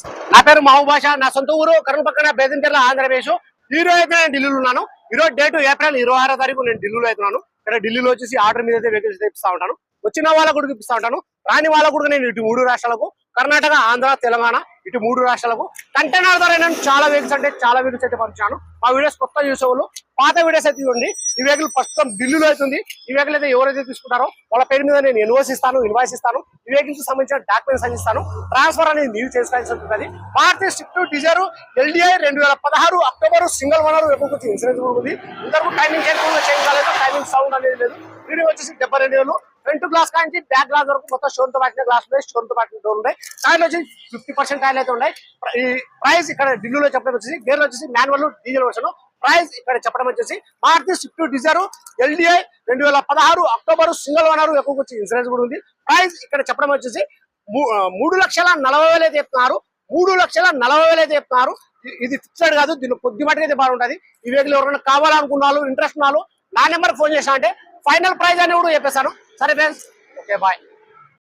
Friends నా పేరు మహబూబ్ నా సొంత ఊరు కరుణ పక్కన బేదంపేర్ల ఆంధ్రప్రదేశ్. ఈ రోజు అయితే నేను ఢిల్లీలో ఉన్నాను. ఈ రోజు డేట్ ఏప్రిల్ ఇరవై ఆరో తారీఖు నేను ఢిల్లీలో అవుతున్నాను ఇక్కడ ఢిల్లీలో వచ్చేసి ఆర్డర్ మీద అయితే వెహికల్స్ తెప్పిస్తా ఉంటాను. వచ్చిన వాళ్ళ కూడా ఇప్పిస్తా ఉంటాను. రాని వాళ్ళ కూడా నేను ఇటు మూడు రాష్ట్రాలకు కర్ణాటక ఆంధ్ర తెలంగాణ ఇటు మూడు రాష్ట్రాలకు కంటైనర్ ద్వారా నేను చాలా వెహికల్స్ అంటే చాలా వెహికల్స్ అయితే పంపించాను మా వీడియోస్ కొత్త చూసేవాళ్ళు పాత వీడియోస్ అయితే ఇవ్వండి ఈ వెహికల్ ప్రస్తుతం ఢిల్లీలో అవుతుంది. ఈ వెహికల్ అయితే ఎవరైతే తీసుకుంటారో వాళ్ళ పేరు మీద నేను ఎన్వోస్ ఇస్తాను ఇన్వాయిస్ ఇస్తాను. ఈ వెహికల్ సంబంధించిన డాక్యుమెంట్స్ అందిస్తాను ట్రాన్స్ఫర్ అనేది మీరు చేసుకోవాల్సి ఉంటుంది. భారతీయ స్విఫ్ట్ డిజైర్ ఎల్డిఐ రెండు వేల పదహారు అక్టోబర్ సింగల్ వనరు ఎక్కువ ఇన్సూరెన్స్ కూడా ఉంది. ఇంతవరకు టైమింగ్ చేయకుండా చేంజ్ కాలేదు. టైమింగ్ సౌండ్ అనేది లేదు. వీడియో వచ్చేసి డెబ్బై రెండు వేలు. ఫ్రంట్ గ్లాస్ కానీ బ్యాక్ గ్లాస్ వరకు మొత్తం స్టోన్తో పట్టిన గ్లాస్ ఉన్నాయి స్టోన్తో పట్టిన డోర్ ఉన్నాయి. టైర్లు వచ్చి ఫిఫ్టీ పర్సెంట్ కాయలు అయితే ఉన్నాయి. ఈ ప్రైస్ ఇక్కడ ఢిల్లీలో చెప్పడం వచ్చేసి గేర్ వచ్చేసి మాన్యువల్ డీజిల్ వర్షన్ ప్రైస్ ఇక్కడ చెప్పడం వచ్చేసి మారుతి స్విఫ్ట్ డిజైర్ ఎల్డిఐ రెండు వేల పదహారు అక్టోబర్ సింగల్ వనరు ఎక్కువ వచ్చి ఇన్సూరెన్స్ కూడా ఉంది. ప్రైస్ ఇక్కడ చెప్పడం వచ్చేసి మూడు లక్షల నలభై వేలు అయితే చెప్తున్నారు. మూడు లక్షల నలభై వేలు అయితే చెప్తున్నారు. ఇది ఫిక్స్డ్ కాదు దీని కొద్ది మటుకు అయితే ఈ వెహికల్ ఎవరైనా కావాలనుకున్నారు ఇంట్రెస్ట్ ఉన్నారు నా నెంబర్ ఫోన్ చేసా అంటే ఫైనల్ ప్రైజ్ అని కూడా చెప్పేశాను. సరే ఫ్రెండ్స్ ఓకే బాయ్.